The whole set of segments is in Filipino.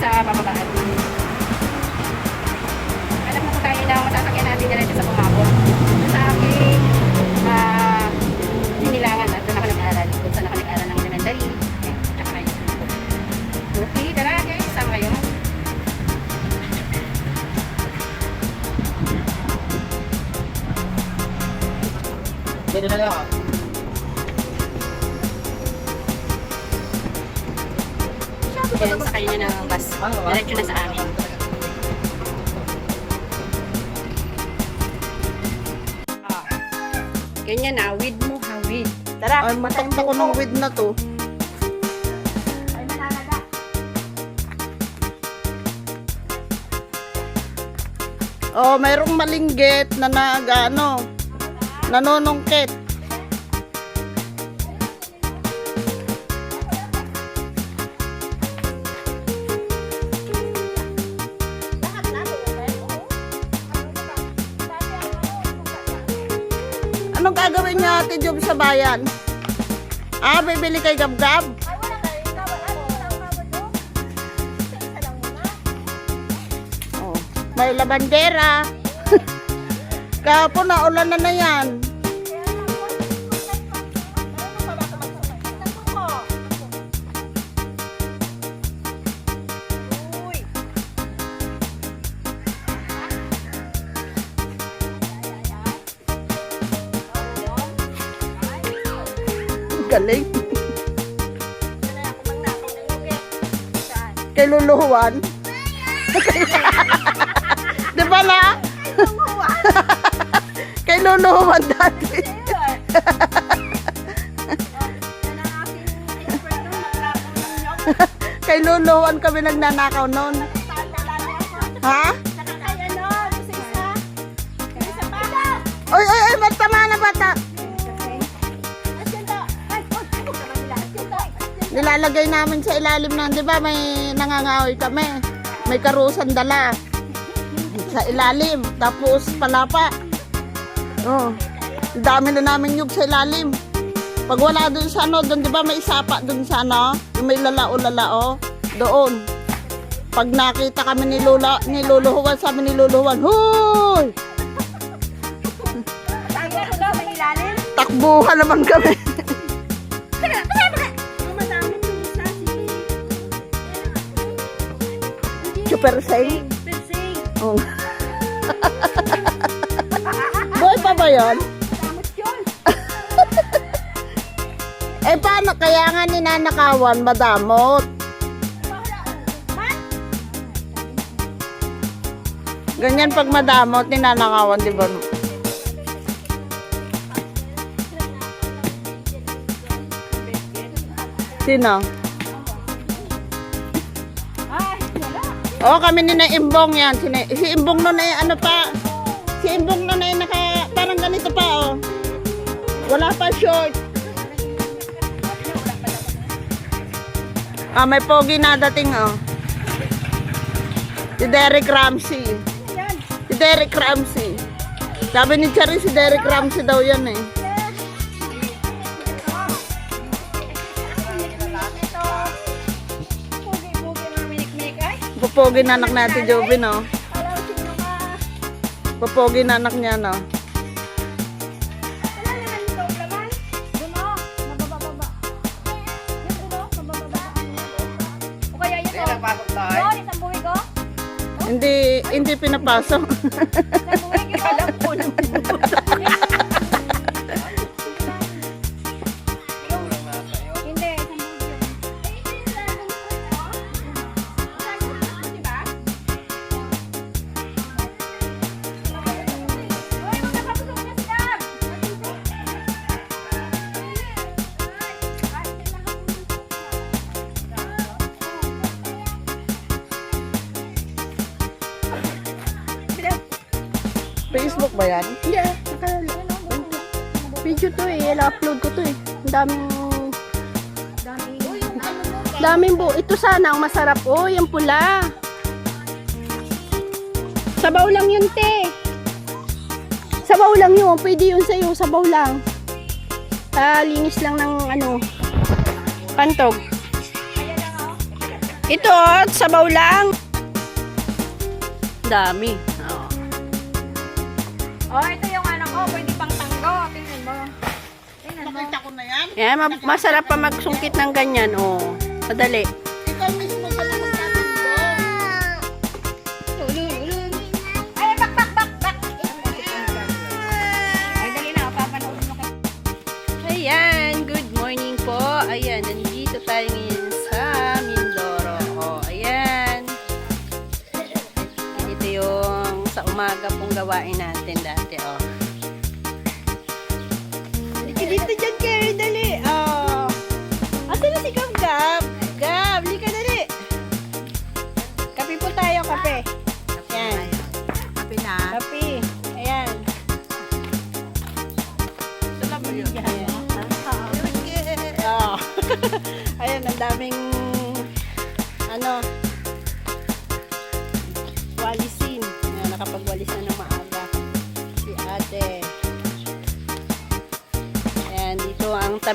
Sa pababaan. Alam na po tayo na masasakyan natin diretso sa. Doon sa aking ah, sinilangan at doon ako nag-aaral. Doon sa ako nag-aaral ng elementary. Tsaka. Okay, tara guys, sama kayo. Dito na lang. Yan, sa kanya ng bus. Diretso na sa amin. Ah, Ganyan na, with mo ha, with. Tara, Ay, matakta ko ng weed na to. Ay, mananaga. Oh, mayroong malinggit na nag, ano, nanonongkit. Anong gagawin niyo ate Job sa bayan? Ah, bibili kay Gabgab? Oh, may labandera. Kahapon na ulan na na yan. Galing. Kay Luluhuan. Di ba na? Kay Luluhuan dati. Kay Luluhuan kami nagnanakaw noon. Ha? Oy, oy, oy, matama na bata. Nilalagay namin sa ilalim ng, di ba, may nangangahoy kami. May karusan dala. Sa ilalim. Tapos palapa. Oh. Dami na namin yung sa ilalim. Pag wala dun sa ano, dun di ba may sapa dun sa ano, yung may lalao-lalao, doon. Pag nakita kami ni Lula, ni Luluhuan, sabi ni Luluhuan, Hoy! Takbuhan naman kami. Super sing. Oh. Boy pa ba yun? eh paano kaya nga ninanakawan madamot? Ganyan pag madamot ninanakawan, di ba? Sino? Oo, kami ni na Imbong yan. Si, si Imbong nun ay ano pa. Si Imbong nun ay naka, parang ganito pa oh. Wala pa short. Ah, may pogi na dating oh. Si Derek Ramsey. Si Derek Ramsey. Sabi ni Charis, si Derek Ramsey daw yan eh. Pupogi na anak natin, Joby, no? Pupogi na anak niya, no? Hindi, hindi pinapasok. Facebook ba yan? Yeah, naka, video to eh. I-upload ko to eh. Ang daming... Daming bu. Ito sana ang masarap. Oh, yung pula. Sabaw lang yun, te. Sabaw lang yun. Pwede yun sa'yo. Sabaw lang. Ah, linis lang ng ano. Pantog. Ito, oh, sabaw lang. Dami. Oh. Ito yung ano ko, pwede pang tanggo. Tingnan mo. Tingnan mo. Nakita ko na yan. Yan, ma- masarap pa magsungkit ng ganyan. Oh, madali.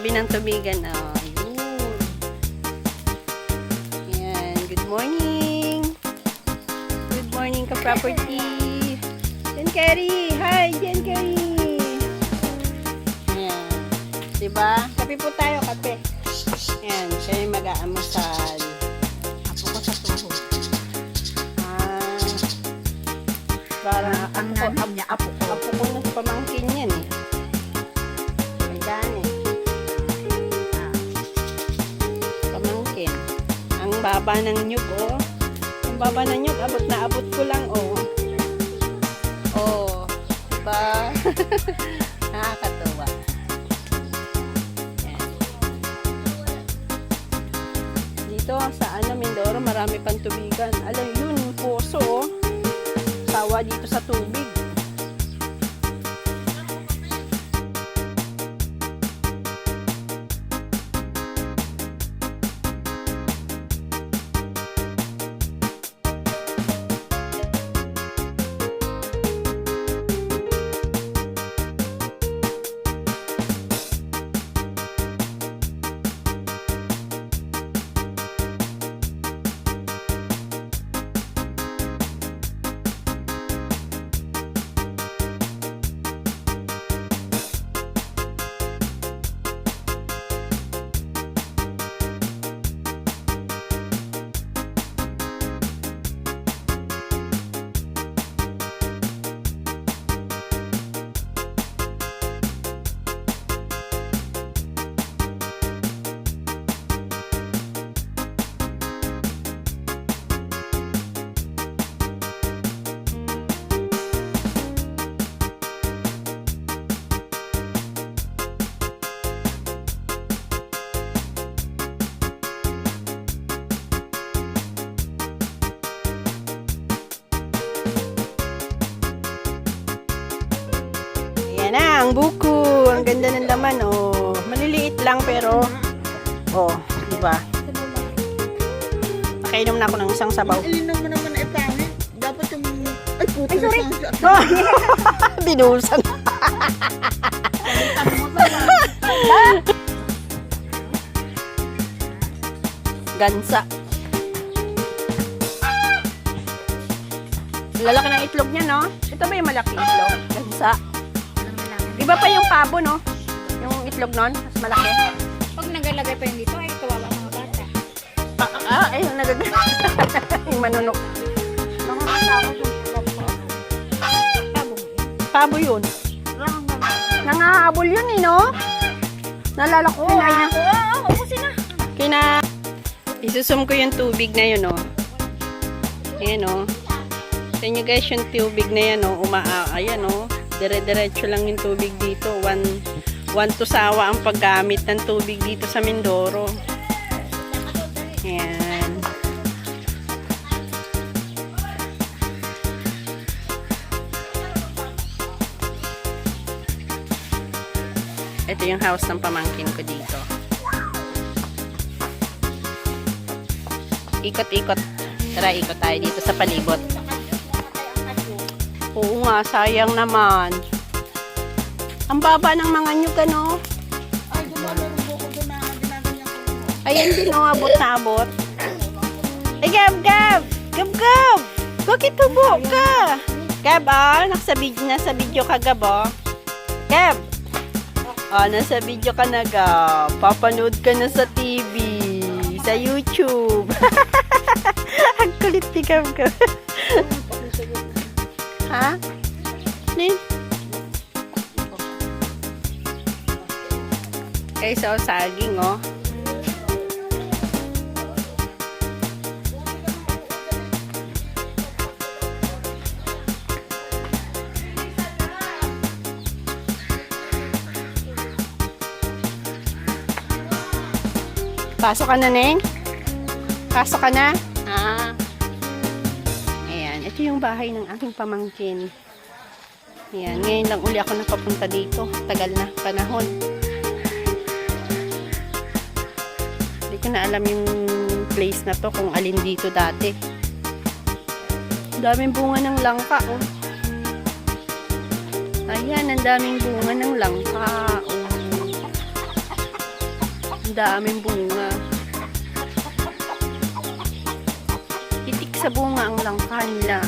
Tabi ng tubigan. Oh. Ayan, good morning. Good morning ka property. Jen Carrie. Hi, Jen Carrie. Ayan. Diba? Kape po tayo, kape. Ayan, siya yung mag-aamasal. Apo ko sa tuhod. Ah, parang Ang ako, namin niya, apo ko. apo ko na pamangkin yan eh. Baba ng nyug, oh. Ang baba ng nyug, abot na abot ko lang, oh. Oh, diba? Nakakatuwa. Yan. Dito sa ano, Mindoro, marami pang tubigan. Alam yun, yung puso, oh. Sawa dito sa tubig. Ang buko. Ang ganda ng laman, oh. Maliliit lang, pero, oh, di ba? Nakainom na ako ng isang sabaw. Ilinom mo naman ay pangit. Dapat yung... Ay, puto. Ay, sorry. Oh, binuhusan. Gansa. Lalaki ng itlog niya, no? Ito ba yung malaki itlog? Gansa. Iba pa yung pabo, no? Yung itlog nun, mas malaki. Pag nagalagay pa yung dito, ay kawawa mga bata. Ah, ah ayun, nagagay. yung manunok. Pabo yun. Nangahabol yun, eh, no? Nalala ko, kinain na. Oo, ubusin na. Kina... Isusum ko yung tubig na yun, oh. Ayan, oh. Sa inyo guys, yung tubig na yan, oh. Umaa, ayan, oh. Dire-diretso lang yung tubig dito. One, one to sawa ang paggamit ng tubig dito sa Mindoro. Ayan. Ito yung house ng pamangkin ko dito. Ikot-ikot. Tara, ikot tayo dito sa palibot. Oo nga, sayang naman. Ang baba ng mga nyug, ano? Ay, rin buko doon na ginaganyan ko. Ayan din, oh, abot na abot. Eh, Gab, Gab! Gab, Gab! Bakit tubo ka? Gab, ah, nasa video, nasa video ka, Gab, oh. Gab! Ah, nasa video ka na, Gab. Papanood ka na sa TV. Sa YouTube. Ang kulit ni Gab, Gab. Ha? Nin? Oh, saging, oh. Pasok na, Neng? Pasok na? Ito yung bahay ng aking pamangkin. Ayan, ngayon lang uli ako napapunta dito. Tagal na, panahon. Hindi ko na alam yung place na to kung alin dito dati. Daming bunga ng langka, oh. Ayan, ang daming bunga ng langka, oh. Ang daming bunga. Sa bunga ang langka nila.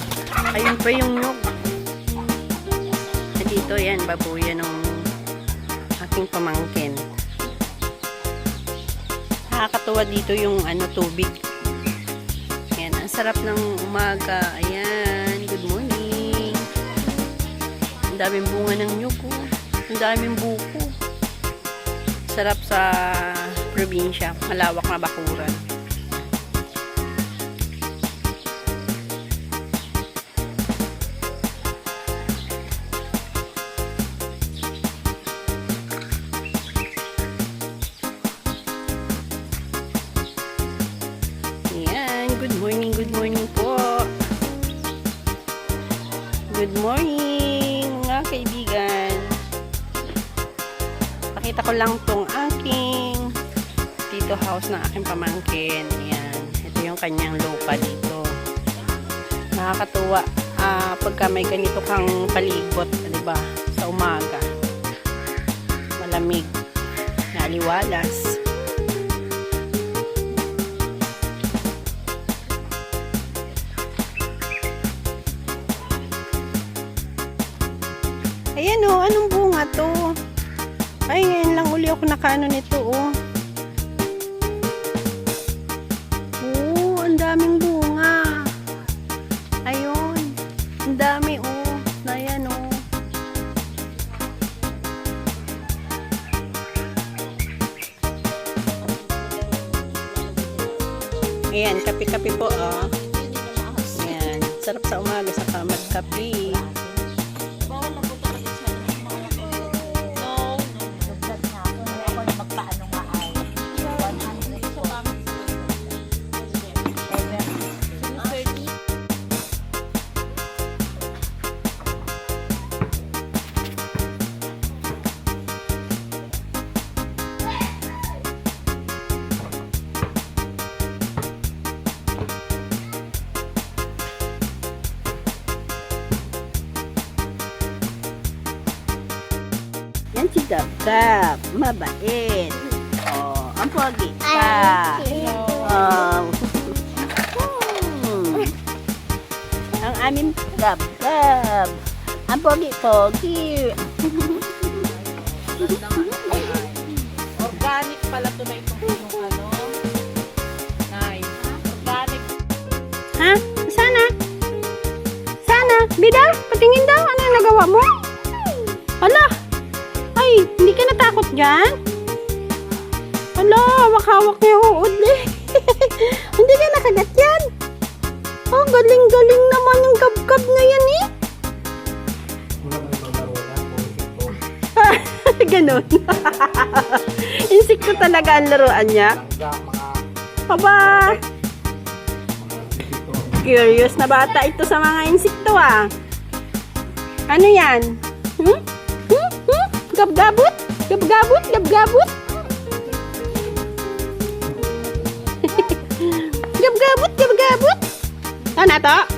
Ayun pa yung nyug. At dito yan, babuya ng aking pamangkin. Nakakatuwa dito yung ano, tubig. Ayan, ang sarap ng umaga. Ayan, good morning. Ang daming bunga ng nyug. oh. Ang daming buko. Sarap sa probinsya. Malawak na bakuran. Good morning, mga kaibigan. Pakita ko lang tong aking dito house ng aking pamangkin. Ayan, ito yung kanyang lupa dito. Nakakatuwa ah, pagka may ganito kang palibot, di ba? Sa umaga. Malamig. Naliwalas. Ayan o, anong bunga to? Ay, ngayon lang uli ako nakaano nito oh. Oo, ang daming bunga. Ayun, ang dami oh. Ayan oh. Ayan, kape-kape po oh. Ayan, sarap sa umaga sa kamad kape. Yan si Gab-Gab. Mabait. Oh, ang pogi pa. Oh. Hmm. Ang aming Gab-Gab. Ang pogi-pogi. Organic pala to na itong ano. Nice. Organic. Ha? Sana? Sana? Bida? Patingin daw. Ano yung nagawa mo? Hala? Ka natakot dyan? Hala, hawak-hawak niya yung eh. hindi ka nakagat yan. Oh, galing-galing naman yung gab-gab na yan eh. Ganon. Insekto talaga ang laruan niya. Aba! Curious na bata ito sa mga insekto ah. Ano yan? Hmm? Hmm? Hmm? Gabgabot? Gabgabot? Gabgabot? Gabgabot? Gabgabot? Ano to? Diyan ata mo.